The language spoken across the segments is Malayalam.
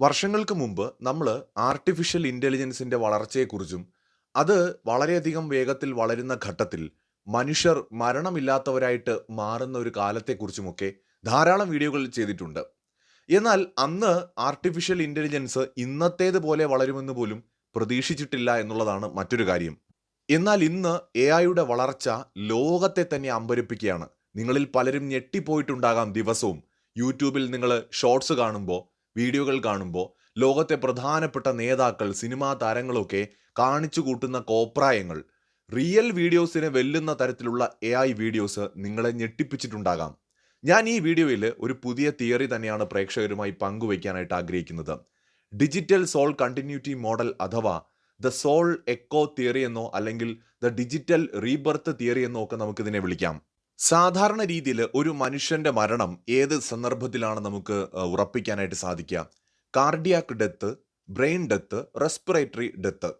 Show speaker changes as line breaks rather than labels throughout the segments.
വർഷങ്ങൾക്ക് മുമ്പ് നമ്മൾ ആർട്ടിഫിഷ്യൽ ഇന്റലിജൻസിന്റെ വളർച്ചയെക്കുറിച്ചും അത് വളരെയധികം വേഗത്തിൽ വളരുന്ന ഘട്ടത്തിൽ മനുഷ്യർ മരണമില്ലാത്തവരായിട്ട് മാറുന്ന ഒരു കാലത്തെക്കുറിച്ചുമൊക്കെ ധാരാളം വീഡിയോകൾ ചെയ്തിട്ടുണ്ട്. എന്നാൽ അന്ന് ആർട്ടിഫിഷ്യൽ ഇന്റലിജൻസ് ഇന്നത്തേതുപോലെ വളരുമെന്ന് പോലും പ്രതീക്ഷിച്ചിട്ടില്ല എന്നുള്ളതാണ് മറ്റൊരു കാര്യം. എന്നാൽ ഇന്ന് എ ഐയുടെ വളർച്ച ലോകത്തെ തന്നെ അമ്പരിപ്പിക്കുകയാണ്. നിങ്ങളിൽ പലരും ഞെട്ടിപ്പോയിട്ടുണ്ടാകാം ദിവസവും. യൂട്യൂബിൽ നിങ്ങൾ ഷോർട്സ് കാണുമ്പോൾ വീഡിയോകൾ കാണുമ്പോൾ ലോകത്തെ പ്രധാനപ്പെട്ട നേതാക്കൾ സിനിമാ താരങ്ങളൊക്കെ കാണിച്ചു കൂട്ടുന്ന കോപ്രായങ്ങൾ. റിയൽ വീഡിയോസിനെ വെല്ലുന്ന തരത്തിലുള്ള എ ഐ വീഡിയോസ് നിങ്ങളെ ഞെട്ടിപ്പിച്ചിട്ടുണ്ടാകാം. ഞാൻ ഈ വീഡിയോയിൽ ഒരു പുതിയ തിയറി തന്നെയാണ് പ്രേക്ഷകരുമായി പങ്കുവയ്ക്കാനായിട്ട് ആഗ്രഹിക്കുന്നത്. ഡിജിറ്റൽ സോൾ കണ്ടിന്യൂറ്റി മോഡൽ അഥവാ ദ സോൾ എക്കോ തിയറി എന്നോ അല്ലെങ്കിൽ ദ ഡിജിറ്റൽ റീബർത്ത് തിയറി എന്നോ ഒക്കെ നമുക്കിതിനെ വിളിക്കാം. സാധാരണ രീതിയിൽ ഒരു മനുഷ്യന്റെ മരണം ഏത് സന്ദർഭത്തിലാണ് നമുക്ക് ഉറപ്പിക്കാനായിട്ട് സാധിക്കുക? Cardiac death brain death respiratory death.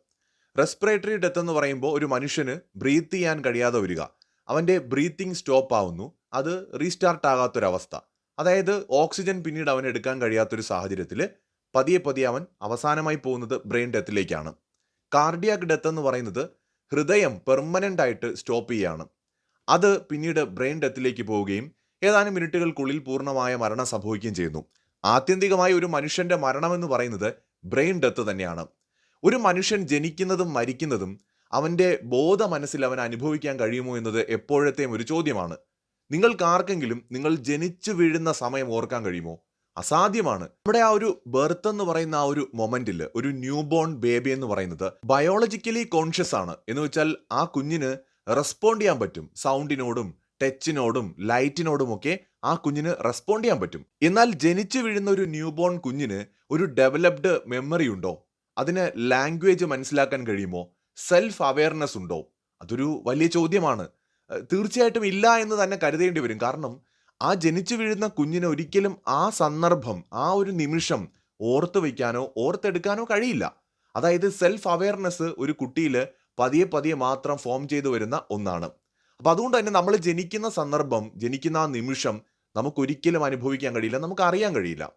Respiratory death എന്ന് പറയുമ്പോൾ ഒരു മനുഷ്യന് ബ്രീത്ത് ചെയ്യാൻ കഴിയാതെ വരിക. അവന്റെ ബ്രീത്തിങ് സ്റ്റോപ്പ് ആവുന്നു. അത് റീസ്റ്റാർട്ട് ആകാത്തൊരവസ്ഥ. അതായത് ഓക്സിജൻ പിന്നീട് അവൻ എടുക്കാൻ കഴിയാത്തൊരു സാഹചര്യത്തിൽ പതിയെ പതിയെ അവൻ അവസാനമായി പോകുന്നത് ബ്രെയിൻ ഡെത്തിലേക്കാണ്. കാർഡിയാക് ഡെത്ത് എന്ന് പറയുന്നത് ഹൃദയം പെർമനന്റ് ആയിട്ട് സ്റ്റോപ്പ് ചെയ്യുകയാണ് അത് പിന്നീട് ബ്രെയിൻ ഡെത്തിലേക്ക് പോവുകയും ഏതാനും മിനിറ്റുകൾക്കുള്ളിൽ പൂർണമായ മരണം സംഭവിക്കുകയും ചെയ്യുന്നു. ആത്യന്തികമായി ഒരു മനുഷ്യന്റെ മരണം എന്ന് പറയുന്നത് ബ്രെയിൻ ഡെത്ത് തന്നെയാണ്. ഒരു മനുഷ്യൻ ജനിക്കുന്നതും മരിക്കുന്നതും അവന്റെ ബോധ മനസ്സിൽ അവൻ അനുഭവിക്കാൻ കഴിയുമോ എന്നത് എപ്പോഴത്തെയും ഒരു ചോദ്യമാണ്. നിങ്ങൾക്ക് ആർക്കെങ്കിലും നിങ്ങൾ ജനിച്ചു വീഴുന്ന സമയം ഓർക്കാൻ കഴിയുമോ? അസാധ്യമാണ്. നമ്മുടെ ആ ഒരു ബർത്ത് എന്ന് പറയുന്ന ആ ഒരു മൊമെന്റിൽ ഒരു ന്യൂ ബോൺ ബേബി എന്ന് പറയുന്നത് ബയോളജിക്കലി കോൺഷ്യസ് ആണ്. എന്ന് വെച്ചാൽ ആ കുഞ്ഞിന് റെസ്പോണ്ട് ചെയ്യാൻ പറ്റും. സൗണ്ടിനോടും ടച്ചിനോടും ലൈറ്റിനോടും ഒക്കെ ആ കുഞ്ഞിന് റെസ്പോണ്ട് ചെയ്യാൻ പറ്റും. എന്നാൽ ജനിച്ചു വീഴുന്ന ഒരു ന്യൂ ബോൺ കുഞ്ഞിന് ഒരു ഡെവലപ്ഡ് മെമ്മറി ഉണ്ടോ? അതിന് ലാംഗ്വേജ് മനസ്സിലാക്കാൻ കഴിയുമോ? സെൽഫ് അവയർനെസ് ഉണ്ടോ? അതൊരു വലിയ ചോദ്യമാണ്. തീർച്ചയായിട്ടും ഇല്ല എന്ന് തന്നെ കരുതേണ്ടി വരും. കാരണം ആ ജനിച്ചു വീഴുന്ന കുഞ്ഞിന് ഒരിക്കലും ആ സന്ദർഭം ആ ഒരു നിമിഷം ഓർത്തു വയ്ക്കാനോ ഓർത്തെടുക്കാനോ കഴിയില്ല. അതായത് സെൽഫ് അവയർനെസ് ഒരു കുട്ടിയിൽ പതിയെ പതിയെ മാത്രം ഫോം ചെയ്തു വരുന്ന ഒന്നാണ്. അപ്പൊ അതുകൊണ്ട് തന്നെ നമ്മൾ ജനിക്കുന്ന സന്ദർഭം ജനിക്കുന്ന ആ നിമിഷം നമുക്ക് ഒരിക്കലും അനുഭവിക്കാൻ കഴിയില്ല നമുക്ക് അറിയാൻ കഴിയില്ല.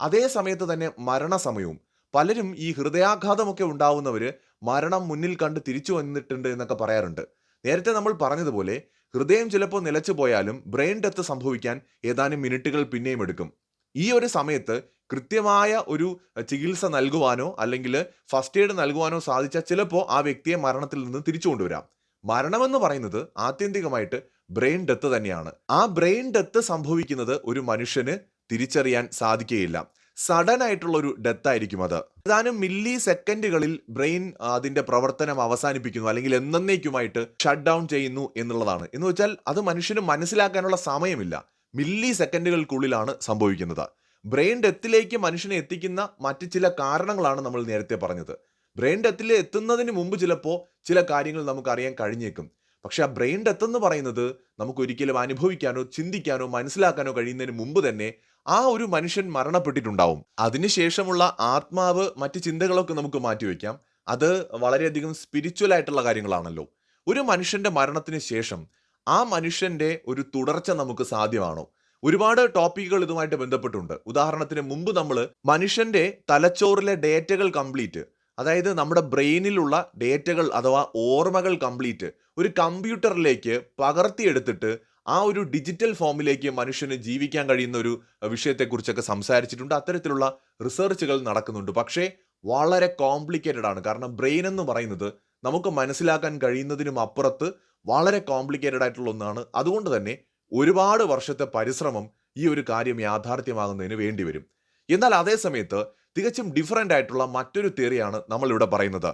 അതേ സമയത്ത് തന്നെ മരണസമയവും. പലരും ഈ ഹൃദയാഘാതമൊക്കെ ഉണ്ടാവുന്നവർ മരണം മുന്നിൽ കണ്ട് തിരിച്ചു വന്നിട്ടുണ്ട് എന്നൊക്കെ പറയാറുണ്ട്. നേരത്തെ നമ്മൾ പറഞ്ഞതുപോലെ ഹൃദയം ചിലപ്പോൾ നിലച്ചു പോയാലും ബ്രെയിൻ ഡെത്ത് സംഭവിക്കാൻ ഏതാനും മിനിറ്റുകൾ പിന്നെയും എടുക്കും. ഈ ഒരു സമയത്ത് കൃത്യമായ ഒരു ചികിത്സ നൽകുവാനോ അല്ലെങ്കിൽ ഫസ്റ്റ് എയ്ഡ് നൽകുവാനോ സാധിച്ചാൽ ചിലപ്പോൾ ആ വ്യക്തിയെ മരണത്തിൽ നിന്ന് തിരിച്ചു കൊണ്ടുവരാം. മരണമെന്ന് പറയുന്നത് ആത്യന്തികമായിട്ട് ബ്രെയിൻ ഡെത്ത് തന്നെയാണ്. ആ ബ്രെയിൻ ഡെത്ത് സംഭവിക്കുന്നത് ഒരു മനുഷ്യന് തിരിച്ചറിയാൻ സാധിക്കുകയില്ല. സഡൻ ആയിട്ടുള്ള ഒരു ഡെത്ത് ആയിരിക്കും അത്. ഏതാനും മില്ലി സെക്കൻഡുകളിൽ ബ്രെയിൻ അതിന്റെ പ്രവർത്തനം അവസാനിപ്പിക്കുന്നു അല്ലെങ്കിൽ എന്നേക്കുമായിട്ട് ഷട്ട് ഡൗൺ ചെയ്യുന്നു എന്നുള്ളതാണ്. എന്ന് വെച്ചാൽ അത് മനുഷ്യന് മനസ്സിലാക്കാനുള്ള സമയമില്ല. മില്ലി സെക്കൻഡുകൾക്കുള്ളിലാണ് സംഭവിക്കുന്നത്. ബ്രെയിൻ ഡെത്തിലേക്ക് മനുഷ്യനെ എത്തിക്കുന്ന മറ്റ് ചില കാരണങ്ങളാണ് നമ്മൾ നേരത്തെ പറഞ്ഞത്. ബ്രെയിൻ ഡെത്തിൽ എത്തുന്നതിന് മുമ്പ് ചിലപ്പോൾ ചില കാര്യങ്ങൾ നമുക്ക് അറിയാൻ കഴിഞ്ഞേക്കും. പക്ഷേ ആ ബ്രെയിൻ ഡെത്ത് എന്ന് പറയുന്നത് നമുക്ക് ഒരിക്കലും അനുഭവിക്കാനോ ചിന്തിക്കാനോ മനസ്സിലാക്കാനോ കഴിയുന്നതിന് മുമ്പ് തന്നെ ആ ഒരു മനുഷ്യൻ മരണപ്പെട്ടിട്ടുണ്ടാവും. അതിനുശേഷമുള്ള ആത്മാവ് മറ്റ് ചിന്തകളൊക്കെ നമുക്ക് മാറ്റിവെക്കാം അത് വളരെയധികം സ്പിരിച്വൽ ആയിട്ടുള്ള കാര്യങ്ങളാണല്ലോ. ഒരു മനുഷ്യന്റെ മരണത്തിന് ശേഷം ആ മനുഷ്യന്റെ ഒരു തുടർച്ച നമുക്ക് സാധ്യമാണോ? ഒരുപാട് ടോപ്പിക്കുകൾ ഇതുമായിട്ട് ബന്ധപ്പെട്ടുണ്ട്. ഉദാഹരണത്തിന് മുമ്പ് നമ്മൾ മനുഷ്യന്റെ തലച്ചോറിലെ ഡേറ്റകൾ കംപ്ലീറ്റ് അതായത് നമ്മുടെ ബ്രെയിനിലുള്ള ഡേറ്റകൾ അഥവാ ഓർമ്മകൾ കംപ്ലീറ്റ് ഒരു കമ്പ്യൂട്ടറിലേക്ക് പകർത്തിയെടുത്തിട്ട് ആ ഒരു ഡിജിറ്റൽ ഫോമിലേക്ക് മനുഷ്യന് ജീവിക്കാൻ കഴിയുന്ന ഒരു വിഷയത്തെക്കുറിച്ചൊക്കെ സംസാരിച്ചിട്ടുണ്ട്. അത്തരത്തിലുള്ള റിസർച്ചുകൾ നടക്കുന്നുണ്ട്. പക്ഷേ വളരെ കോംപ്ലിക്കേറ്റഡ് ആണ്. കാരണം ബ്രെയിൻ എന്ന് പറയുന്നത് നമുക്ക് മനസ്സിലാക്കാൻ കഴിയുന്നതിനും അപ്പുറത്ത് വളരെ കോംപ്ലിക്കേറ്റഡ് ആയിട്ടുള്ള ഒന്നാണ്. അതുകൊണ്ട് തന്നെ ഒരുപാട് വർഷത്തെ പരിശ്രമം ഈ ഒരു കാര്യം യാഥാർത്ഥ്യമാകുന്നതിന് വേണ്ടിവരും. എന്നാൽ അതേ സമയത്ത് തികച്ചും ഡിഫറന്റ് ആയിട്ടുള്ള മറ്റൊരു തിയറിയാണ് നമ്മൾ ഇവിടെ പറയുന്നത്.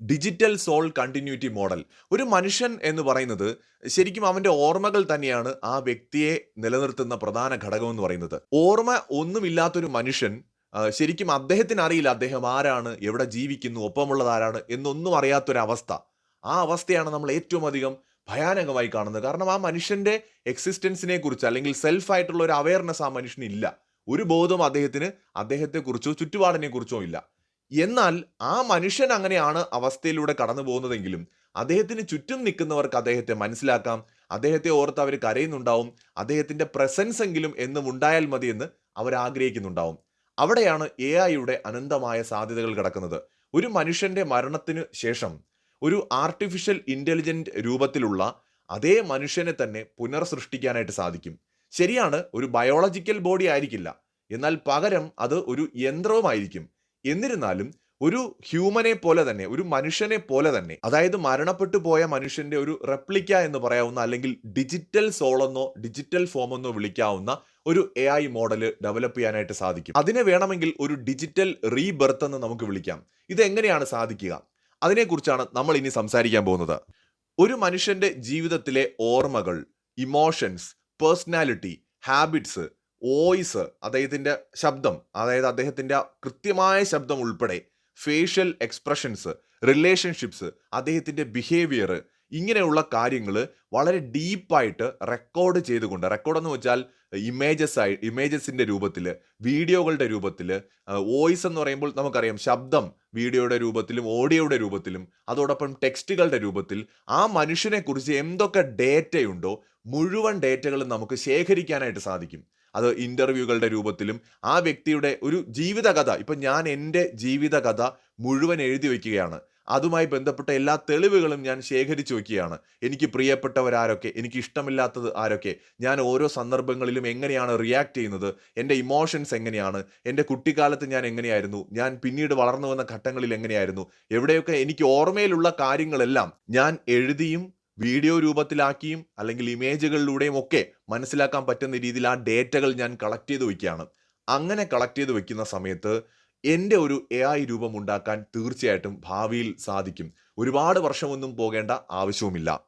ഡിജിറ്റൽ സോൾ കണ്ടിന്യൂറ്റി മോഡൽ ഒരു മനുഷ്യൻ എന്ന് പറയുന്നത് ശരിക്കും അവന്റെ ഓർമ്മകൾ തന്നെയാണ് ആ വ്യക്തിയെ നിലനിർത്തുന്ന പ്രധാന ഘടകം എന്ന് പറയുന്നത്. ഓർമ്മ ഒന്നുമില്ലാത്തൊരു മനുഷ്യൻ ശരിക്കും അദ്ദേഹത്തിന് അറിയില്ല അദ്ദേഹം ആരാണ് എവിടെ ജീവിക്കുന്നു ഒപ്പമുള്ളത് ആരാണ് എന്നൊന്നും അറിയാത്തൊരവസ്ഥ. ആ അവസ്ഥയാണ് നമ്മൾ ഏറ്റവും അധികം ഭയാനകമായി കാണുന്നത്. കാരണം ആ മനുഷ്യന്റെ എക്സിസ്റ്റൻസിനെ കുറിച്ച് അല്ലെങ്കിൽ സെൽഫ് ആയിട്ടുള്ള ഒരു അവയർനെസ് ആ മനുഷ്യന് ഇല്ല. ഒരു ബോധം അദ്ദേഹത്തിന് അദ്ദേഹത്തെക്കുറിച്ചോ ചുറ്റുപാടിനെ കുറിച്ചോ ഇല്ല. എന്നാൽ ആ മനുഷ്യൻ അങ്ങനെയാണ് അവസ്ഥയിലൂടെ കടന്നു പോകുന്നതെങ്കിലും അദ്ദേഹത്തിന് ചുറ്റും നിൽക്കുന്നവർക്ക് അദ്ദേഹത്തെ മനസ്സിലാക്കാം. അദ്ദേഹത്തെ ഓർത്ത് അവർ കരയുന്നുണ്ടാവും. അദ്ദേഹത്തിന്റെ പ്രസൻസ് എങ്കിലും എന്നും ഉണ്ടായാൽ മതി എന്ന് അവർ ആഗ്രഹിക്കുന്നുണ്ടാവും. അവിടെയാണ് എ ഐയുടെ അനന്തമായ സാധ്യതകൾ കിടക്കുന്നത്. ഒരു മനുഷ്യന്റെ മരണത്തിന് ശേഷം ഒരു ആർട്ടിഫിഷ്യൽ ഇന്റലിജന്റ് രൂപത്തിലുള്ള അതേ മനുഷ്യനെ തന്നെ പുനർസൃഷ്ടിക്കാനായിട്ട് സാധിക്കും. ശരിയാണ് ഒരു ബയോളജിക്കൽ ബോഡി ആയിരിക്കില്ല. എന്നാൽ പകരം അത് ഒരു യന്ത്രവുമായിരിക്കും. എന്നിരുന്നാലും ഒരു ഹ്യൂമനെ പോലെ തന്നെ ഒരു മനുഷ്യനെ പോലെ തന്നെ അതായത് മരണപ്പെട്ടു പോയ മനുഷ്യന്റെ ഒരു റെപ്ലിക്ക എന്ന് പറയാവുന്ന അല്ലെങ്കിൽ ഡിജിറ്റൽ സോളെന്നോ ഡിജിറ്റൽ ഫോമെന്നോ വിളിക്കാവുന്ന ഒരു എ ഐ മോഡൽ ഡെവലപ്പ് ചെയ്യാനായിട്ട് സാധിക്കും. അതിനെ വേണമെങ്കിൽ ഒരു ഡിജിറ്റൽ റീബർത്ത് എന്ന് നമുക്ക് വിളിക്കാം. ഇത് എങ്ങനെയാണ് സാധിക്കുക? അതിനെക്കുറിച്ചാണ് നമ്മൾ ഇനി സംസാരിക്കാൻ പോകുന്നത്. ഒരു മനുഷ്യന്റെ ജീവിതത്തിലെ ഓർമ്മകൾ ഇമോഷൻസ് പേഴ്സണാലിറ്റി ഹാബിറ്റ്സ് വോയിസ് അദ്ദേഹത്തിന്റെ ശബ്ദം അതായത് അദ്ദേഹത്തിന്റെ കൃത്യമായ ശബ്ദം ഉൾപ്പെടെ ഫേഷ്യൽ എക്സ്പ്രഷൻസ് റിലേഷൻഷിപ്സ് അദ്ദേഹത്തിന്റെ ബിഹേവിയർ ഇങ്ങനെയുള്ള കാര്യങ്ങൾ വളരെ ഡീപ്പായിട്ട് റെക്കോർഡ് ചെയ്തുകൊണ്ട് റെക്കോർഡ് എന്ന് വെച്ചാൽ ഇമേജസ് ആയി ഇമേജസിന്റെ രൂപത്തിൽ വീഡിയോകളുടെ രൂപത്തിൽ വോയിസ് എന്ന് പറയുമ്പോൾ നമുക്കറിയാം ശബ്ദം വീഡിയോയുടെ രൂപത്തിലും ഓഡിയോയുടെ രൂപത്തിലും അതോടൊപ്പം ടെക്സ്റ്റുകളുടെ രൂപത്തിൽ ആ മനുഷ്യനെ കുറിച്ച് എന്തൊക്കെ ഡേറ്റയുണ്ടോ മുഴുവൻ ഡേറ്റകളും നമുക്ക് ശേഖരിക്കാനായിട്ട് സാധിക്കും. അത് ഇന്റർവ്യൂകളുടെ രൂപത്തിലും ആ വ്യക്തിയുടെ ഒരു ജീവിതകഥ ഇപ്പം ഞാൻ എന്റെ ജീവിതകഥ മുഴുവൻ എഴുതി വയ്ക്കുകയാണ്. അതുമായി ബന്ധപ്പെട്ട എല്ലാ തെളിവുകളും ഞാൻ ശേഖരിച്ചു വയ്ക്കുകയാണ്. എനിക്ക് പ്രിയപ്പെട്ടവരാരൊക്കെ എനിക്ക് ഇഷ്ടമില്ലാത്തത് ആരൊക്കെ ഞാൻ ഓരോ സന്ദർഭങ്ങളിലും എങ്ങനെയാണ് റിയാക്ട് ചെയ്യുന്നത് എന്റെ ഇമോഷൻസ് എങ്ങനെയാണ് എന്റെ കുട്ടിക്കാലത്ത് ഞാൻ എങ്ങനെയായിരുന്നു ഞാൻ പിന്നീട് വളർന്നു വന്ന ഘട്ടങ്ങളിൽ എങ്ങനെയായിരുന്നു എവിടെയൊക്കെ എനിക്ക് ഓർമ്മയിലുള്ള കാര്യങ്ങളെല്ലാം ഞാൻ എഴുതിയും വീഡിയോ രൂപത്തിലാക്കിയും അല്ലെങ്കിൽ ഇമേജുകളിലൂടെയും ഒക്കെ മനസ്സിലാക്കാൻ പറ്റുന്ന രീതിയിൽ ആ ഡേറ്റകൾ ഞാൻ കളക്ട് ചെയ്ത് വയ്ക്കുകയാണ്. അങ്ങനെ കളക്ട് ചെയ്ത് വെക്കുന്ന സമയത്ത് എന്റെ ഒരു എ ഐ രൂപം ഉണ്ടാക്കാൻ തീർച്ചയായിട്ടും ഭാവിയിൽ സാധിക്കും. ഒരുപാട് വർഷമൊന്നും പോകേണ്ട ആവശ്യവുമില്ല.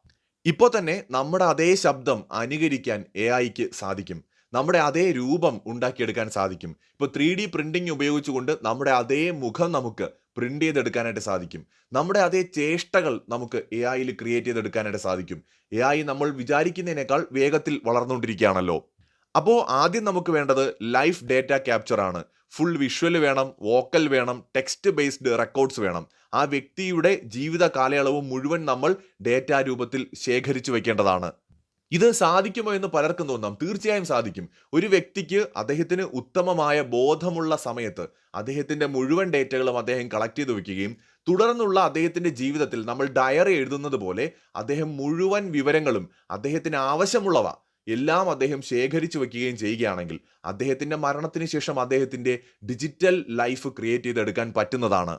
ഇപ്പോൾ തന്നെ നമ്മുടെ അതേ ശബ്ദം അനുകരിക്കാൻ എ ഐക്ക് സാധിക്കും. നമ്മുടെ അതേ രൂപം ഉണ്ടാക്കിയെടുക്കാൻ സാധിക്കും. ഇപ്പോൾ ത്രീ ഡി പ്രിന്റിംഗ് ഉപയോഗിച്ചുകൊണ്ട് നമ്മുടെ അതേ മുഖം നമുക്ക് പ്രിന്റ് ചെയ്തെടുക്കാനായിട്ട് സാധിക്കും. നമ്മുടെ അതേ ചേഷ്ടകൾ നമുക്ക് എ ഐയിൽ ക്രിയേറ്റ് ചെയ്തെടുക്കാനായിട്ട് സാധിക്കും. എ ഐ നമ്മൾ വിചാരിക്കുന്നതിനേക്കാൾ വേഗത്തിൽ വളർന്നുകൊണ്ടിരിക്കുകയാണല്ലോ. അപ്പോൾ ആദ്യം നമുക്ക് വേണ്ടത് ലൈഫ് ഡേറ്റ ക്യാപ്ചർ ആണ്. ഫുൾ വിഷ്വൽ വേണം വോക്കൽ വേണം ടെക്സ്റ്റ് ബേസ്ഡ് റെക്കോർഡ്സ് വേണം. ആ വ്യക്തിയുടെ ജീവിത കാലയളവ് മുഴുവൻ നമ്മൾ ഡേറ്റ രൂപത്തിൽ ശേഖരിച്ചു വെക്കേണ്ടതാണ്. ഇത് സാധിക്കുമോ എന്ന് പലർക്കും തോന്നാം. തീർച്ചയായും സാധിക്കും. ഒരു വ്യക്തിക്ക് അദ്ദേഹത്തിന് ഉത്തമമായ ബോധമുള്ള സമയത്ത് അദ്ദേഹത്തിന്റെ മുഴുവൻ ഡേറ്റകളും അദ്ദേഹം കളക്ട് ചെയ്ത് വെക്കുകയും തുടർന്നുള്ള അദ്ദേഹത്തിന്റെ ജീവിതത്തിൽ നമ്മൾ ഡയറി എഴുതുന്നത് പോലെ അദ്ദേഹം മുഴുവൻ വിവരങ്ങളും അദ്ദേഹത്തിന് ആവശ്യമുള്ളവ എല്ലാം അദ്ദേഹം ശേഖരിച്ചു വെക്കുകയും ചെയ്യുകയാണെങ്കിൽ അദ്ദേഹത്തിന്റെ മരണത്തിന് ശേഷം അദ്ദേഹത്തിന്റെ ഡിജിറ്റൽ ലൈഫ് ക്രിയേറ്റ് ചെയ്തെടുക്കാൻ പറ്റുന്നതാണ്.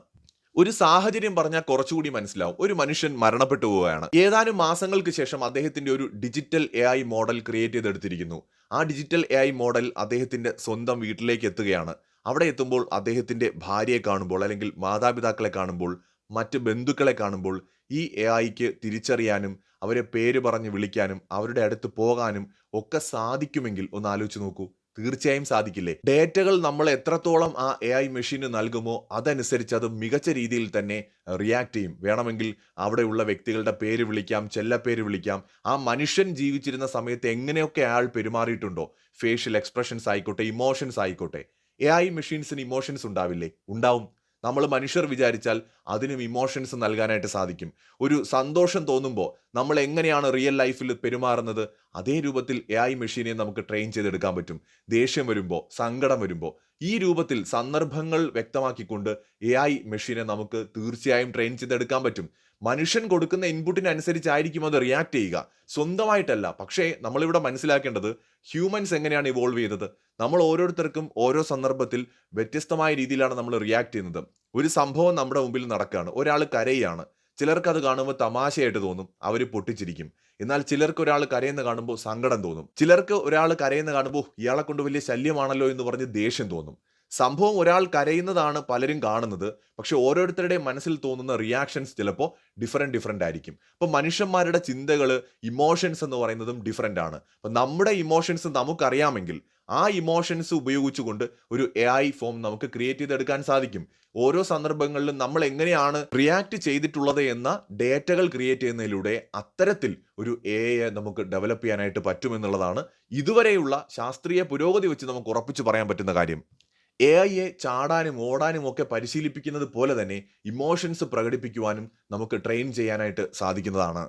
ഒരു സാഹചര്യം പറഞ്ഞാൽ കുറച്ചുകൂടി മനസ്സിലാവും. ഒരു മനുഷ്യൻ മരണപ്പെട്ടു പോവുകയാണ്. ഏതാനും മാസങ്ങൾക്ക് ശേഷം അദ്ദേഹത്തിന്റെ ഒരു digital A I model create ചെയ്തെടുത്തിരിക്കുന്നു. ആ ഡിജിറ്റൽ എ ഐ മോഡൽ അദ്ദേഹത്തിന്റെ സ്വന്തം വീട്ടിലേക്ക് എത്തുകയാണ്. അവിടെ എത്തുമ്പോൾ അദ്ദേഹത്തിന്റെ ഭാര്യയെ കാണുമ്പോൾ അല്ലെങ്കിൽ മാതാപിതാക്കളെ കാണുമ്പോൾ മറ്റ് ബന്ധുക്കളെ കാണുമ്പോൾ ഈ എ ഐക്ക് തിരിച്ചറിയാനും അവരെ പേര് പറഞ്ഞ് വിളിക്കാനും അവരുടെ അടുത്ത് പോകാനും ഒക്കെ സാധിക്കുമെങ്കിൽ ഒന്ന് ആലോചിച്ച് നോക്കൂ. തീർച്ചയായും സാധിക്കില്ലേ? ഡേറ്റകൾ നമ്മൾ എത്രത്തോളം ആ എ ഐ മെഷീന് നൽകുമോ അതനുസരിച്ച് അത് മികച്ച രീതിയിൽ തന്നെ റിയാക്ട് ചെയ്യും. വേണമെങ്കിൽ അവിടെയുള്ള വ്യക്തികളുടെ പേര് വിളിക്കാം ചെല്ലപ്പേര് വിളിക്കാം. ആ മനുഷ്യൻ ജീവിച്ചിരുന്ന സമയത്ത് എങ്ങനെയൊക്കെ അയാൾ പെരുമാറിയിട്ടുണ്ടോ? ഫേഷ്യൽ എക്സ്പ്രഷൻസ് ആയിക്കോട്ടെ ഇമോഷൻസ് ആയിക്കോട്ടെ. എ ഐ മെഷീൻസിന് ഇമോഷൻസ് ഉണ്ടാവില്ലേ? ഉണ്ടാവും. നമ്മൾ മനുഷ്യർ വിചാരിച്ചാൽ അതിനും ഇമോഷൻസ് നൽകാനായിട്ട് സാധിക്കും. ഒരു സന്തോഷം തോന്നുമ്പോൾ നമ്മൾ എങ്ങനെയാണ് റിയൽ ലൈഫിൽ പെരുമാറുന്നത് അതേ രൂപത്തിൽ എ ഐ മെഷീനെ നമുക്ക് ട്രെയിൻ ചെയ്തെടുക്കാൻ പറ്റും. ദേഷ്യം വരുമ്പോൾ സങ്കടം വരുമ്പോൾ ഈ രൂപത്തിൽ സന്ദർഭങ്ങൾ വ്യക്തമാക്കിക്കൊണ്ട് എ ഐ മെഷീനെ നമുക്ക് തീർച്ചയായും ട്രെയിൻ ചെയ്തെടുക്കാൻ പറ്റും. മനുഷ്യൻ കൊടുക്കുന്ന ഇൻപുട്ടിനനുസരിച്ചായിരിക്കും അത് റിയാക്ട് ചെയ്യുക? സ്വന്തമായിട്ടല്ല. പക്ഷേ നമ്മളിവിടെ മനസ്സിലാക്കേണ്ടത് ഹ്യൂമൻസ് എങ്ങനെയാണ് ഇവോൾവ് ചെയ്തത്? നമ്മൾ ഓരോരുത്തർക്കും ഓരോ സന്ദർഭത്തിൽ വ്യത്യസ്തമായ രീതിയിലാണ് നമ്മൾ റിയാക്ട് ചെയ്യുന്നത്. ഒരു സംഭവം നമ്മുടെ മുമ്പിൽ നടക്കുകയാണ് ഒരാൾ കരയാണ്. ചിലർക്ക് അത് കാണുമ്പോൾ തമാശയായിട്ട് തോന്നും. അവർ പൊട്ടിച്ചിരിക്കും. എന്നാൽ ചിലർക്ക് ഒരാൾ കരയുന്ന കാണുമ്പോൾ സങ്കടം തോന്നും. ചിലർക്ക് ഒരാൾ കരയുന്ന കാണുമ്പോൾ ഇയാളെ കൊണ്ട് വലിയ ശല്യമാണല്ലോ എന്ന് പറഞ്ഞ് ദേഷ്യം തോന്നും. സംഭവം ഒരാൾ കരയുന്നതാണ് പലരും കാണുന്നത്. പക്ഷെ ഓരോരുത്തരുടെയും മനസ്സിൽ തോന്നുന്ന റിയാക്ഷൻസ് ചിലപ്പോൾ ഡിഫറെന്റ് ഡിഫറെന്റ് ആയിരിക്കും. അപ്പോൾ മനുഷ്യന്മാരുടെ ചിന്തകൾ ഇമോഷൻസ് എന്ന് പറയുന്നതും ഡിഫറെന്റ് ആണ്. അപ്പം നമ്മുടെ ഇമോഷൻസ് നമുക്കറിയാമെങ്കിൽ ആ ഇമോഷൻസ് ഉപയോഗിച്ചുകൊണ്ട് ഒരു എ ഐ ഫോം നമുക്ക് ക്രിയേറ്റ് ചെയ്തെടുക്കാൻ സാധിക്കും. ഓരോ സന്ദർഭങ്ങളിലും നമ്മൾ എങ്ങനെയാണ് റിയാക്ട് ചെയ്തിട്ടുള്ളത് എന്ന ഡേറ്റകൾ ക്രിയേറ്റ് ചെയ്യുന്നതിലൂടെ അത്തരത്തിൽ ഒരു എ ഐ നമുക്ക് ഡെവലപ്പ് ചെയ്യാനായിട്ട് പറ്റുമെന്നുള്ളതാണ് ഇതുവരെയുള്ള ശാസ്ത്രീയ പുരോഗതി വെച്ച് നമുക്ക് ഉറപ്പിച്ചു പറയാൻ പറ്റുന്ന കാര്യം. എ ഐയെ ചാടാനും ഓടാനും ഒക്കെ പരിശീലിപ്പിക്കുന്നത് പോലെ തന്നെ ഇമോഷൻസ് പ്രകടിപ്പിക്കുവാനും നമുക്ക് ട്രെയിൻ ചെയ്യാനായിട്ട് സാധിക്കുന്നതാണ്.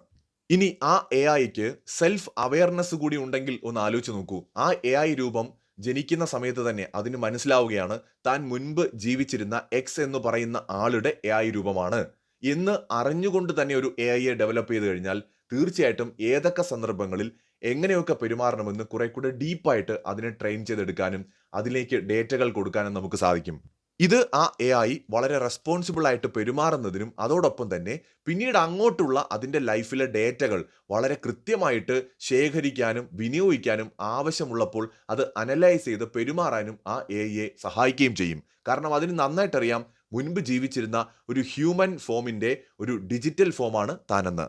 ഇനി ആ എ ഐക്ക് സെൽഫ് അവയർനെസ് കൂടി ഉണ്ടെങ്കിൽ ഒന്ന് ആലോചിച്ച് നോക്കൂ. ആ എ ഐ രൂപം ജനിക്കുന്ന സമയത്ത് തന്നെ അതിന് മനസ്സിലാവുകയാണ് താൻ മുൻപ് ജീവിച്ചിരുന്ന എക്സ് എന്ന് പറയുന്ന ആളുടെ എ ഐ രൂപമാണ്. എന്ന് അറിഞ്ഞുകൊണ്ട് തന്നെ ഒരു എ ഐയെ ഡെവലപ്പ് ചെയ്ത് കഴിഞ്ഞാൽ തീർച്ചയായിട്ടും ഏതൊക്കെ സന്ദർഭങ്ങളിൽ എങ്ങനെയൊക്കെ പെരുമാറണമെന്ന് കുറെ കൂടെ ഡീപ്പായിട്ട് അതിനെ ട്രെയിൻ ചെയ്തെടുക്കാനും അതിലേക്ക് ഡേറ്റകൾ കൊടുക്കാനും നമുക്ക് സാധിക്കും. ഇത് ആ എ ഐ വളരെ റെസ്പോൺസിബിൾ ആയിട്ട് പെരുമാറുന്നതിനും അതോടൊപ്പം തന്നെ പിന്നീട് അങ്ങോട്ടുള്ള അതിന്റെ ലൈഫിലെ ഡേറ്റകൾ വളരെ കൃത്യമായിട്ട് ശേഖരിക്കാനും വിനിയോഗിക്കാനും ആവശ്യമുള്ളപ്പോൾ അത് അനലൈസ് ചെയ്ത് പെരുമാറാനും ആ എ ഐയെ സഹായിക്കുകയും ചെയ്യും. കാരണം അതിന് നന്നായിട്ടറിയാം മുൻപ് ജീവിച്ചിരുന്ന ഒരു ഹ്യൂമൻ ഫോമിന്റെ ഒരു ഡിജിറ്റൽ ഫോമാണ് താനെന്ന്.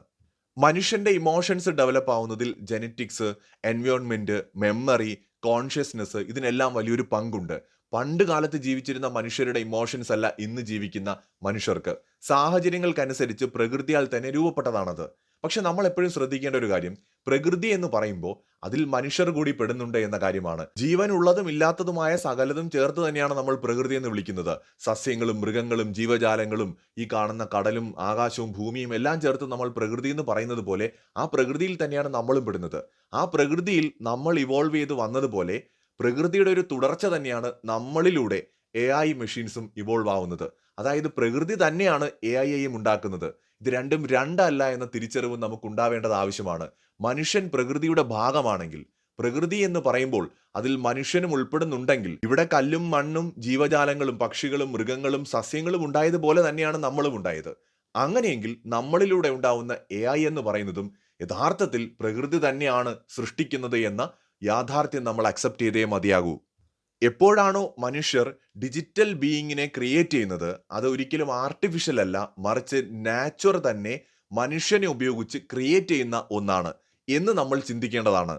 മനുഷ്യന്റെ ഇമോഷൻസ് ഡെവലപ്പ് ആവുന്നതിൽ ജെനറ്റിക്സ് എൻവയോൺമെന്റ് മെമ്മറി കോൺഷ്യസ്നെസ് ഇതിനെല്ലാം വലിയൊരു പങ്കുണ്ട്. പണ്ട് കാലത്ത് ജീവിച്ചിരുന്ന മനുഷ്യരുടെ ഇമോഷൻസ് അല്ല ഇന്ന് ജീവിക്കുന്ന മനുഷ്യർക്ക്. സാഹചര്യങ്ങൾക്കനുസരിച്ച് പ്രകൃതിയാൽ തന്നെ രൂപപ്പെട്ടതാണത്. പക്ഷെ നമ്മൾ എപ്പോഴും ശ്രദ്ധിക്കേണ്ട ഒരു കാര്യം. പ്രകൃതി എന്ന് പറയുമ്പോൾ അതിൽ മനുഷ്യർ കൂടി പെടുന്നുണ്ട് എന്ന കാര്യമാണ്. ജീവൻ ഉള്ളതും ഇല്ലാത്തതുമായ സകലതും ചേർത്ത് തന്നെയാണ് നമ്മൾ പ്രകൃതി എന്ന് വിളിക്കുന്നത്. സസ്യങ്ങളും മൃഗങ്ങളും ജീവജാലങ്ങളും ഈ കാണുന്ന കടലും ആകാശവും ഭൂമിയും എല്ലാം ചേർത്ത് നമ്മൾ പ്രകൃതി എന്ന് പറയുന്നത് പോലെ ആ പ്രകൃതിയിൽ തന്നെയാണ് നമ്മളും പെടുന്നത്. ആ പ്രകൃതിയിൽ നമ്മൾ ഇവോൾവ് ചെയ്ത് വന്നതുപോലെ പ്രകൃതിയുടെ ഒരു തുടർച്ച തന്നെയാണ് നമ്മളിലൂടെ എ ഐ മെഷീൻസും ഇവോൾവ് ആവുന്നത്. അതായത് പ്രകൃതി തന്നെയാണ് എ ഐ ഐയും ഉണ്ടാക്കുന്നത്. ഇത് രണ്ടും രണ്ടല്ല എന്ന തിരിച്ചറിവും നമുക്ക് ഉണ്ടാവേണ്ടത് ആവശ്യമാണ്. മനുഷ്യൻ പ്രകൃതിയുടെ ഭാഗമാണെങ്കിൽ പ്രകൃതി എന്ന് പറയുമ്പോൾ അതിൽ മനുഷ്യനും ഉൾപ്പെടുന്നുണ്ടെങ്കിൽ ഇവിടെ കല്ലും മണ്ണും ജീവജാലങ്ങളും പക്ഷികളും മൃഗങ്ങളും സസ്യങ്ങളും ഉണ്ടായതുപോലെ തന്നെയാണ് നമ്മളും ഉണ്ടായത്. അങ്ങനെയെങ്കിൽ നമ്മളിലൂടെ ഉണ്ടാവുന്ന എ എന്ന് പറയുന്നതും യഥാർത്ഥത്തിൽ പ്രകൃതി തന്നെയാണ് സൃഷ്ടിക്കുന്നത് എന്ന യാഥാർത്ഥ്യം നമ്മൾ അക്സെപ്റ്റ് ചെയ്തേ മതിയാകൂ. എപ്പോഴാണോ മനുഷ്യർ ഡിജിറ്റൽ ബീയിങ്ങിനെ ക്രിയേറ്റ് ചെയ്യുന്നത് അത് ഒരിക്കലും ആർട്ടിഫിഷ്യൽ അല്ല മറിച്ച് നാച്ചുർ തന്നെ മനുഷ്യനെ ഉപയോഗിച്ച് ക്രിയേറ്റ് ചെയ്യുന്ന ഒന്നാണ് എന്ന് നമ്മൾ ചിന്തിക്കേണ്ടതാണ്.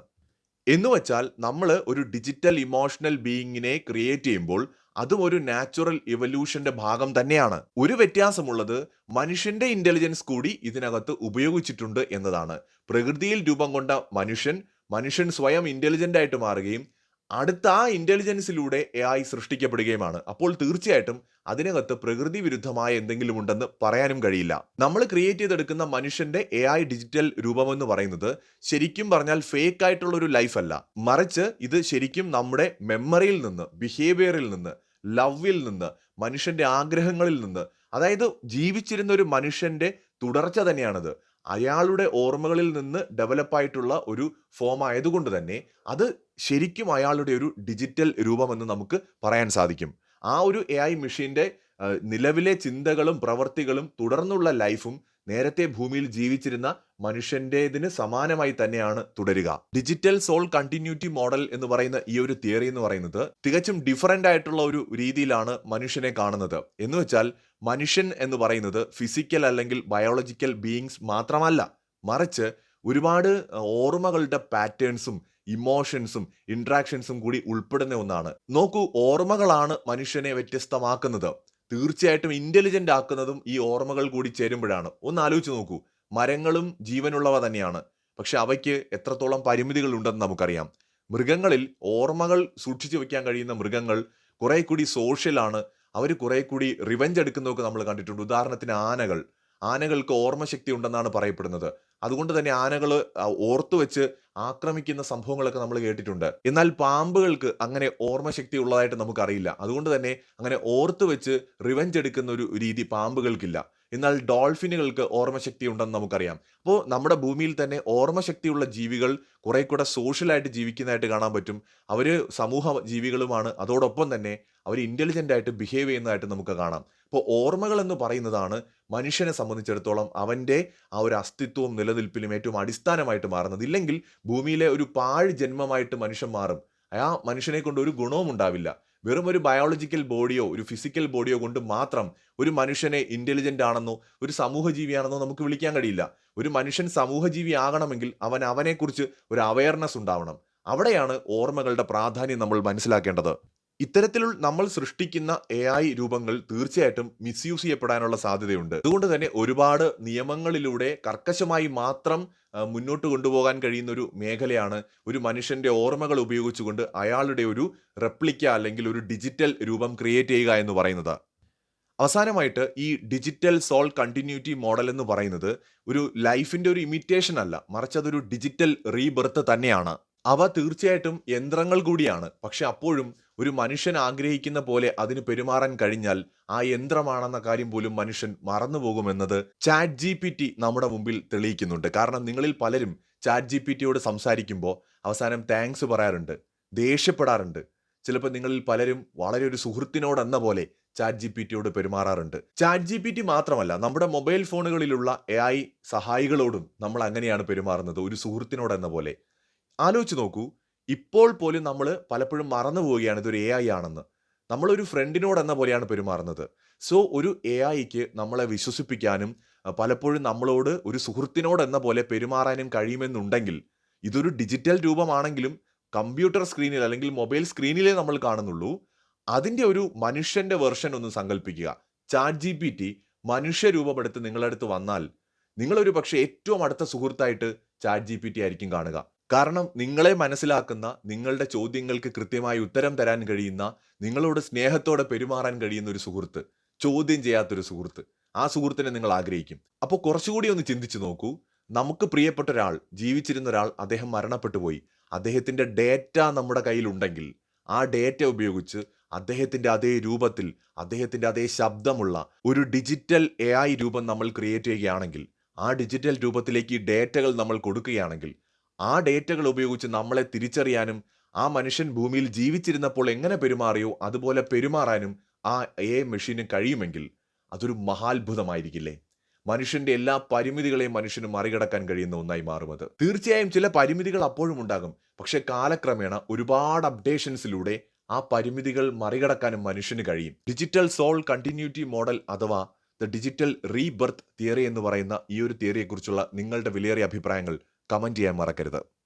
എന്ന് വെച്ചാൽ നമ്മൾ ഒരു ഡിജിറ്റൽ ഇമോഷണൽ ബീയിങ്ങിനെ ക്രിയേറ്റ് ചെയ്യുമ്പോൾ അതും ഒരു നാച്ചുറൽ ഇവല്യൂഷന്റെ ഭാഗം തന്നെയാണ്. ഒരു വ്യത്യാസമുള്ളത് മനുഷ്യന്റെ ഇന്റലിജൻസ് കൂടി ഇതിനകത്ത് ഉപയോഗിച്ചിട്ടുണ്ട് എന്നതാണ്. പ്രകൃതിയിൽ രൂപം കൊണ്ട മനുഷ്യൻ മനുഷ്യൻ സ്വയം ഇന്റലിജന്റ് ആയിട്ട് മാറുകയും അടുത്ത ആ ഇന്റലിജൻസിലൂടെ എ ഐ സൃഷ്ടിക്കപ്പെടുകയുമാണ്. അപ്പോൾ തീർച്ചയായിട്ടും അതിനകത്ത് പ്രകൃതി വിരുദ്ധമായ എന്തെങ്കിലും ഉണ്ടെന്ന് പറയാനും കഴിയില്ല. നമ്മൾ ക്രിയേറ്റ് ചെയ്തെടുക്കുന്ന മനുഷ്യന്റെ എ ഐ ഡിജിറ്റൽ രൂപമെന്ന് പറയുന്നത് ശരിക്കും പറഞ്ഞാൽ ഫേക്ക് ആയിട്ടുള്ള ഒരു ലൈഫ് അല്ല. മറിച്ച് ഇത് ശരിക്കും നമ്മുടെ മെമ്മറിയിൽ നിന്ന് ബിഹേവിയറിൽ നിന്ന് ലവിൽ നിന്ന് മനുഷ്യന്റെ ആഗ്രഹങ്ങളിൽ നിന്ന് അതായത് ജീവിച്ചിരുന്ന ഒരു മനുഷ്യന്റെ തുടർച്ച തന്നെയാണത്. അയാളുടെ ഓർമ്മകളിൽ നിന്ന് ഡെവലപ്പായിട്ടുള്ള ഒരു ഫോം ആയതുകൊണ്ട് തന്നെ അത് ശരിക്കും അയാളുടെ ഒരു ഡിജിറ്റൽ രൂപമെന്ന് നമുക്ക് പറയാൻ സാധിക്കും. ആ ഒരു എ ഐ മെഷീന്റെ നിലവിലെ ചിന്തകളും പ്രവർത്തികളും തുടർന്നുള്ള ലൈഫും നേരത്തെ ഭൂമിയിൽ ജീവിച്ചിരുന്ന മനുഷ്യന്റേതിന് സമാനമായി തന്നെയാണ് തുടരുക. ഡിജിറ്റൽ സോൾ കണ്ടിന്യൂറ്റി മോഡൽ എന്ന് പറയുന്ന ഈ ഒരു തിയറി എന്ന് പറയുന്നത് തികച്ചും ഡിഫറന്റ് ആയിട്ടുള്ള ഒരു രീതിയിലാണ് മനുഷ്യനെ കാണുന്നത്. എന്ന് വെച്ചാൽ മനുഷ്യൻ എന്ന് പറയുന്നത് ഫിസിക്കൽ അല്ലെങ്കിൽ ബയോളജിക്കൽ ബീയിങ്സ് മാത്രമല്ല. മറിച്ച് ഒരുപാട് ഓർമ്മകളുടെ പാറ്റേൺസും ഇമോഷൻസും ഇൻട്രാക്ഷൻസും കൂടി ഉൾപ്പെടുന്ന ഒന്നാണ്. നോക്കൂ ഓർമ്മകളാണ് മനുഷ്യനെ വ്യത്യസ്തമാക്കുന്നത്. തീർച്ചയായിട്ടും ഇന്റലിജന്റ് ആക്കുന്നതും ഈ ഓർമ്മകൾ കൂടി ചേരുമ്പോഴാണ്. ഒന്ന് ആലോചിച്ച് നോക്കൂ. മരങ്ങളും ജീവനുള്ളവ തന്നെയാണ്. പക്ഷെ അവയ്ക്ക് എത്രത്തോളം പരിമിതികൾ ഉണ്ടെന്ന് നമുക്കറിയാം. മൃഗങ്ങളിൽ ഓർമ്മകൾ സൂക്ഷിച്ചു വെക്കാൻ കഴിയുന്ന മൃഗങ്ങൾ കുറെ കൂടി സോഷ്യലാണ് അവർ കുറെ കൂടി റിവെഞ്ച് എടുക്കുന്നതൊക്കെ നമ്മൾ കണ്ടിട്ടുണ്ട്. ഉദാഹരണത്തിന് ആനകൾ. ആനകൾക്ക് ഓർമ്മശക്തി ഉണ്ടെന്നാണ് പറയപ്പെടുന്നത്. അതുകൊണ്ട് തന്നെ ആനകൾ ഓർത്തു വെച്ച് ആക്രമിക്കുന്ന സംഭവങ്ങളൊക്കെ നമ്മൾ കേട്ടിട്ടുണ്ട്. എന്നാൽ പാമ്പുകൾക്ക് അങ്ങനെ ഓർമ്മശക്തി ഉള്ളതായിട്ട് നമുക്കറിയില്ല. അതുകൊണ്ട് തന്നെ അങ്ങനെ ഓർത്തു വെച്ച് റിവഞ്ച് എടുക്കുന്ന ഒരു രീതി പാമ്പുകൾക്കില്ല. എന്നാൽ ഡോൾഫിനുകൾക്ക് ഓർമ്മശക്തി ഉണ്ടെന്ന് നമുക്കറിയാം. അപ്പോൾ നമ്മുടെ ഭൂമിയിൽ തന്നെ ഓർമ്മശക്തിയുള്ള ജീവികൾ കുറെ കൂടെ സോഷ്യലായിട്ട് ജീവിക്കുന്നതായിട്ട് കാണാൻ പറ്റും. അവർ സമൂഹ ജീവികളുമാണ്. അതോടൊപ്പം തന്നെ അവർ ഇന്റലിജന്റ് ആയിട്ട് ബിഹേവ് ചെയ്യുന്നതായിട്ട് നമുക്ക് കാണാം. അപ്പോൾ ഓർമ്മകൾ എന്ന് പറയുന്നതാണ് മനുഷ്യനെ സംബന്ധിച്ചിടത്തോളം അവന്റെ ആ ഒരു അസ്തിത്വവും നിലനിൽപ്പിലും ഏറ്റവും അടിസ്ഥാനമായിട്ട് മാറുന്നത്. ഇല്ലെങ്കിൽ ഭൂമിയിലെ ഒരു പാഴ് ജന്മമായിട്ട് മനുഷ്യൻ മാറും. ആ മനുഷ്യനെ കൊണ്ട് ഒരു ഗുണവും ഉണ്ടാവില്ല. വെറും ഒരു ബയോളജിക്കൽ ബോഡിയോ ഒരു ഫിസിക്കൽ ബോഡിയോ കൊണ്ട് മാത്രം ഒരു മനുഷ്യനെ ഇന്റലിജന്റ് ആണെന്നോ ഒരു സമൂഹജീവിയാണെന്നോ നമുക്ക് വിളിക്കാൻ കഴിയില്ല. ഒരു മനുഷ്യൻ സമൂഹജീവി ആകണമെങ്കിൽ അവൻ അവനെക്കുറിച്ച് ഒരു അവയർനെസ് ഉണ്ടാവണം. അവിടെയാണ് ഓർമ്മകളുടെ പ്രാധാന്യം നമ്മൾ മനസ്സിലാക്കേണ്ടത്. ഇത്തരത്തിലുള്ള നമ്മൾ സൃഷ്ടിക്കുന്ന എ ഐ രൂപങ്ങൾ തീർച്ചയായിട്ടും മിസ്യൂസ് ചെയ്യപ്പെടാനുള്ള സാധ്യതയുണ്ട്. അതുകൊണ്ട് തന്നെ ഒരുപാട് നിയമങ്ങളിലൂടെ കർക്കശമായി മാത്രം മുന്നോട്ട് കൊണ്ടുപോകാൻ കഴിയുന്ന ഒരു മേഖലയാണ് ഒരു മനുഷ്യന്റെ ഓർമ്മകൾ ഉപയോഗിച്ചുകൊണ്ട് അയാളുടെ ഒരു റെപ്ലിക്ക അല്ലെങ്കിൽ ഒരു ഡിജിറ്റൽ രൂപം ക്രിയേറ്റ് ചെയ്യുക എന്ന് പറയുന്നത്. അവസാനമായിട്ട് ഈ ഡിജിറ്റൽ സോൾ കണ്ടിന്യൂറ്റി മോഡൽ എന്ന് പറയുന്നത് ഒരു ലൈഫിന്റെ ഒരു ഇമിറ്റേഷൻ അല്ല മറിച്ച് അതൊരു ഡിജിറ്റൽ റീബർത്ത് തന്നെയാണ്. അവ തീർച്ചയായിട്ടും യന്ത്രങ്ങൾ കൂടിയാണ്. പക്ഷെ അപ്പോഴും ഒരു മനുഷ്യൻ ആഗ്രഹിക്കുന്ന പോലെ അതിന് പെരുമാറാൻ കഴിഞ്ഞാൽ ആ യന്ത്രമാണെന്ന കാര്യം പോലും മനുഷ്യൻ മറന്നുപോകുമെന്നത് ചാറ്റ് ജി പി ടി നമ്മുടെ മുമ്പിൽ തെളിയിക്കുന്നുണ്ട്. കാരണം നിങ്ങളിൽ പലരും ചാറ്റ് ജി പി ടിയോട് സംസാരിക്കുമ്പോൾ അവസാനം താങ്ക്സ് പറയാറുണ്ട് ദേഷ്യപ്പെടാറുണ്ട്. ചിലപ്പോൾ നിങ്ങളിൽ പലരും വളരെ ഒരു സുഹൃത്തിനോടെന്ന പോലെ ചാറ്റ് ജി പി ടിയോട് പെരുമാറാറുണ്ട്. ചാറ്റ് ജി പി ടി മാത്രമല്ല നമ്മുടെ മൊബൈൽ ഫോണുകളിലുള്ള എ ഐ സഹായികളോടും നമ്മൾ അങ്ങനെയാണ് പെരുമാറുന്നത്. ഒരു സുഹൃത്തിനോടെന്ന പോലെ ആലോചിച്ച് നോക്കൂ. ഇപ്പോൾ പോലും നമ്മൾ പലപ്പോഴും മറന്നു പോവുകയാണ് ഇതൊരു എ ഐ ആണെന്ന്. നമ്മളൊരു ഫ്രണ്ടിനോട് എന്ന പോലെയാണ് പെരുമാറുന്നത്. സോ ഒരു എ ഐക്ക് നമ്മളെ വിശ്വസിപ്പിക്കാനും പലപ്പോഴും നമ്മളോട് ഒരു സുഹൃത്തിനോട് എന്ന പോലെ പെരുമാറാനും കഴിയുമെന്നുണ്ടെങ്കിൽ ഇതൊരു ഡിജിറ്റൽ രൂപമാണെങ്കിലും കമ്പ്യൂട്ടർ സ്ക്രീനിൽ അല്ലെങ്കിൽ മൊബൈൽ സ്ക്രീനിലേ നമ്മൾ കാണുന്നുള്ളൂ. അതിന്റെ ഒരു മനുഷ്യന്റെ വെർഷൻ ഒന്ന് സങ്കല്പിക്കുക ചാറ്റ് ജി പി ടി മനുഷ്യ രൂപമെടുത്ത് നിങ്ങളടുത്ത് വന്നാൽ നിങ്ങളൊരു പക്ഷേ ഏറ്റവും അടുത്ത സുഹൃത്തായിട്ട് ചാറ്റ് ജി പി ടി ആയിരിക്കും കാണുക. കാരണം നിങ്ങളെ മനസ്സിലാക്കുന്ന നിങ്ങളുടെ ചോദ്യങ്ങൾക്ക് കൃത്യമായി ഉത്തരം തരാൻ കഴിയുന്ന നിങ്ങളോട് സ്നേഹത്തോടെ പെരുമാറാൻ കഴിയുന്ന ഒരു സുഹൃത്ത് ചോദ്യം ചെയ്യാത്തൊരു സുഹൃത്ത് ആ സുഹൃത്തിനെ നിങ്ങൾ ആഗ്രഹിക്കും. അപ്പോൾ കുറച്ചുകൂടി ഒന്ന് ചിന്തിച്ചു നോക്കൂ. നമുക്ക് പ്രിയപ്പെട്ട ഒരാൾ ജീവിച്ചിരുന്ന ഒരാൾ അദ്ദേഹം മരണപ്പെട്ടു പോയി. അദ്ദേഹത്തിന്റെ ഡേറ്റ നമ്മുടെ കയ്യിലുണ്ടെങ്കിൽ ആ ഡേറ്റ ഉപയോഗിച്ച് അദ്ദേഹത്തിന്റെ അതേ രൂപത്തിൽ അദ്ദേഹത്തിന്റെ അതേ ശബ്ദമുള്ള ഒരു ഡിജിറ്റൽ എ രൂപം നമ്മൾ ക്രിയേറ്റ് ചെയ്യുകയാണെങ്കിൽ ആ ഡിജിറ്റൽ രൂപത്തിലേക്ക് ഡേറ്റകൾ നമ്മൾ കൊടുക്കുകയാണെങ്കിൽ ആ ഡേറ്റകൾ ഉപയോഗിച്ച് നമ്മളെ തിരിച്ചറിയാനും ആ മനുഷ്യൻ ഭൂമിയിൽ ജീവിച്ചിരുന്നപ്പോൾ എങ്ങനെ പെരുമാറിയോ അതുപോലെ പെരുമാറാനും ആ എ മെഷീന് കഴിയുമെങ്കിൽ അതൊരു മഹാത്ഭുതമായിരിക്കില്ലേ? മനുഷ്യന്റെ എല്ലാ പരിമിതികളെയും മനുഷ്യന് മറികടക്കാൻ കഴിയുന്ന ഒന്നായി മാറും അത് തീർച്ചയായും ചില പരിമിതികൾ അപ്പോഴും ഉണ്ടാകും. പക്ഷെ കാലക്രമേണ ഒരുപാട് അപ്ഡേഷൻസിലൂടെ ആ പരിമിതികൾ മറികടക്കാനും മനുഷ്യന് കഴിയും. ഡിജിറ്റൽ സോൾ കണ്ടിന്യൂറ്റി മോഡൽ അഥവാ ദ ഡിജിറ്റൽ റീബർത്ത് തിയറി എന്ന് പറയുന്ന ഈ ഒരു തിയറിയെക്കുറിച്ചുള്ള നിങ്ങളുടെ വിലയേറിയ അഭിപ്രായങ്ങൾ കമന്റ് ചെയ്യാൻ മറക്കരുത്.